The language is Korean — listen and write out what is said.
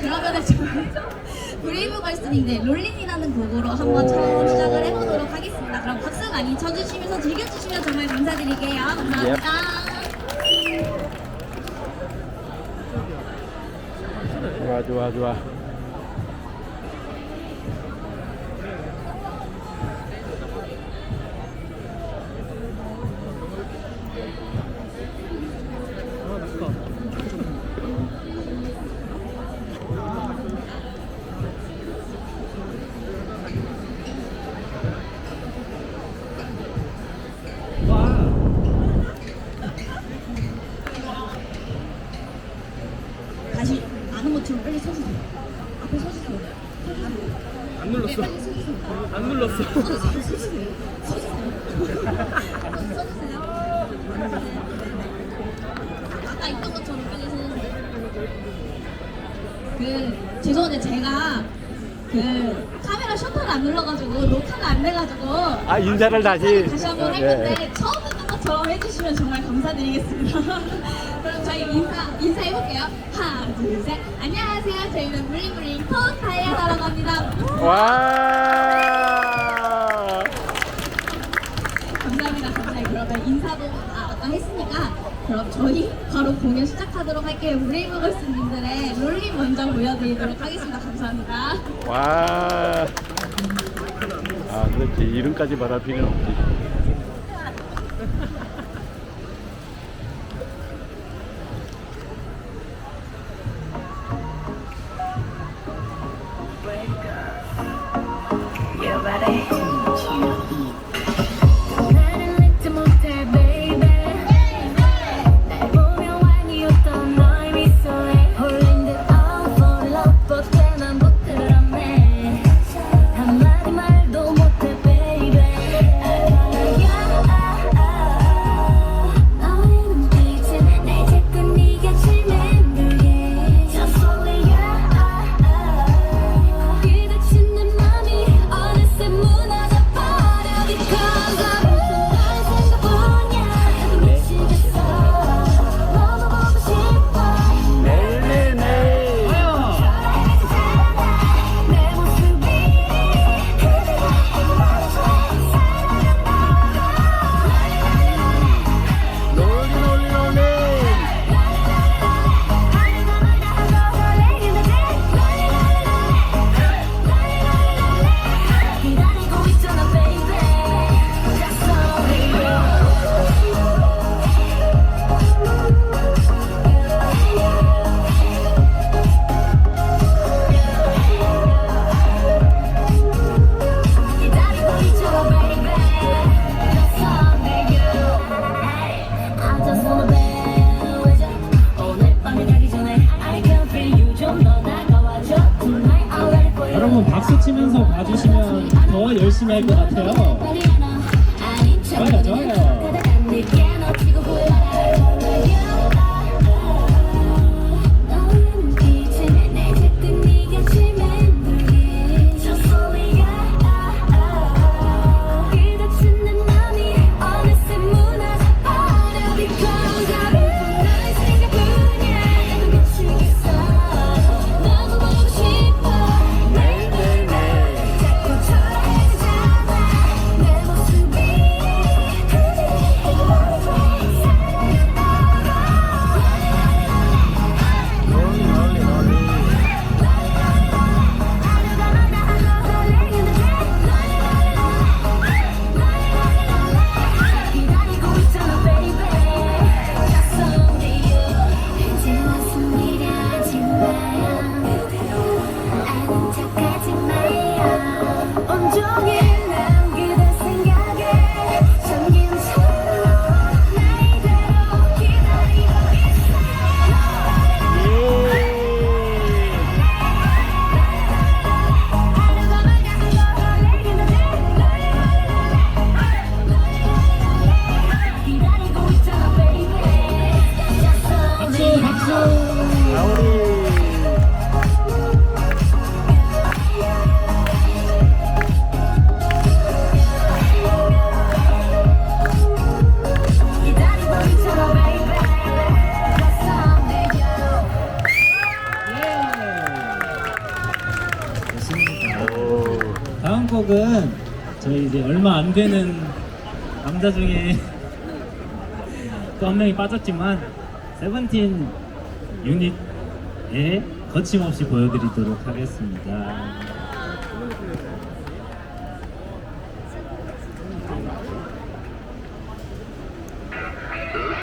그러면은 저희 브레이브 걸스님의 롤린이라는 곡으로 한번 처음 시작을 해보도록 하겠습니다. 그럼 박수 많이 쳐주시면서 즐겨주시면 정말 감사드릴게요. 감사합니다. 좋아 좋아 좋아 안 눌렀어. 아까 있던 것처럼 빨리. 그 죄송한데 제가 그 카메라 셔터를 안 눌러가지고 녹화가 안 돼가지고 아 인사를 다시 다시 한번 할 예. 건데 처음 것처럼 해주시면 정말 감사드리겠습니다. 그럼 저희 인사 인사해볼게요. 하나 둘 셋. 안녕하세요. 저희는 블링블링 톤 다이아라고 합니다. 와 감사합니다. 감사해요. 그러면 인사도 아, 아까 했으니까 그럼 저희 바로 공연 시작하도록 할게요. 브레이브걸스님들의 롤링 먼저 보여드리도록 하겠습니다. 감사합니다. 와. 아, 그렇지. 이름까지 말할 필요는 없지. 봐주시면 더 열심히 할 것 같아요. 좋아요, 좋아요. 곡은 저희 이제 얼마 안 되는 남자 중에 또 한 명이 빠졌지만 세븐틴 유닛에 거침없이 보여드리도록 하겠습니다.